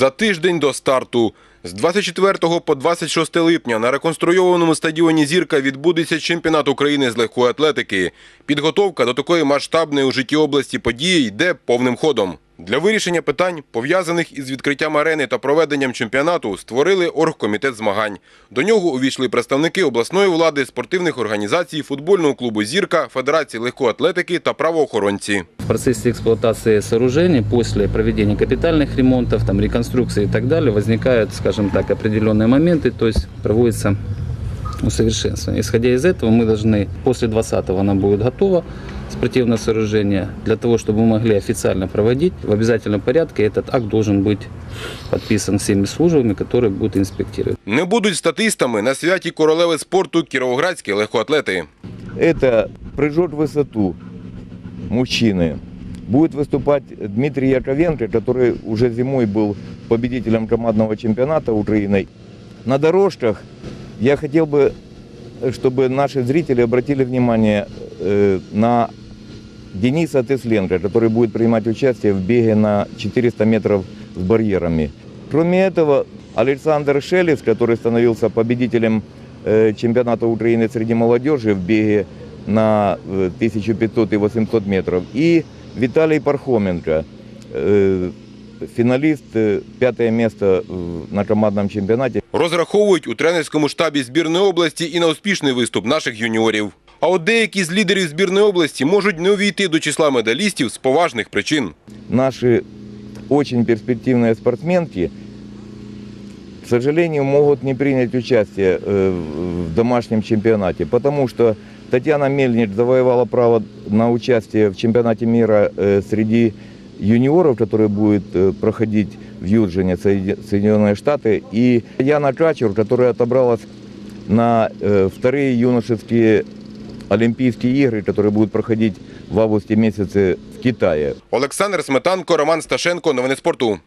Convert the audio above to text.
За тиждень до старту. З 24 по 26 липня на реконструйованому стадіоні «Зірка» відбудеться чемпіонат України з легкої атлетики. Підготовка до такої масштабної у житті області події йде повним ходом. Для вирішення питань, пов'язаних із відкриттям арени та проведенням чемпіонату, створили оргкомітет змагань. До нього увійшли представники обласної влади, спортивних організацій, футбольного клубу «Зірка», Федерації легкої атлетики та правоохоронці. В процессе эксплуатации сооружений после проведения капитальных ремонтов, там, реконструкции и так далее возникают, скажем так, определенные моменты, то есть проводится усовершенствование. Исходя из этого, мы должны, после 20-го она будет готова, спортивное сооружение, для того, чтобы мы могли официально проводить, в обязательном порядке этот акт должен быть подписан всеми службами, которые будут инспектировать. Не будуть статистами на святі королеви спорту кіровоградські легкоатлети. Это прыжок в высоту мужчины. Будет выступать Дмитрий Яковенко, который уже зимой был победителем командного чемпионата Украины. На дорожках я хотел бы, чтобы наши зрители обратили внимание э, на Дениса Тесленко, который будет принимать участие в беге на 400 метров с барьерами. Кроме этого, Александр Шелес, который становился победителем э, чемпионата Украины среди молодежи в беге на э, 1500 и 800 метров. И Виталий Пархоменко, э, финалист, э, пятое место э, на командном чемпионате. Розраховують у тренерському штабі збірної області і на успішний виступ наших юніорів. А от деякі з лідерів збірної області можуть не увійти до числа медалістів з поважних причин. Наши очень перспективные спортсменки, к сожалению, могут не принять участие э, в домашнем чемпионате, потому что Татьяна Мельнич завоевала право на участие в чемпионате мира э, среди юниоров, который будет э, проходить в Юджине, Соеди- Соединенные Штаты, и Яна Качур, которая отобралась на э, вторые юношеские Олимпийские игры, которые будут проходить в августе месяце в Китае. Олександр Сметанко, Роман Сташенко. Новини спорту.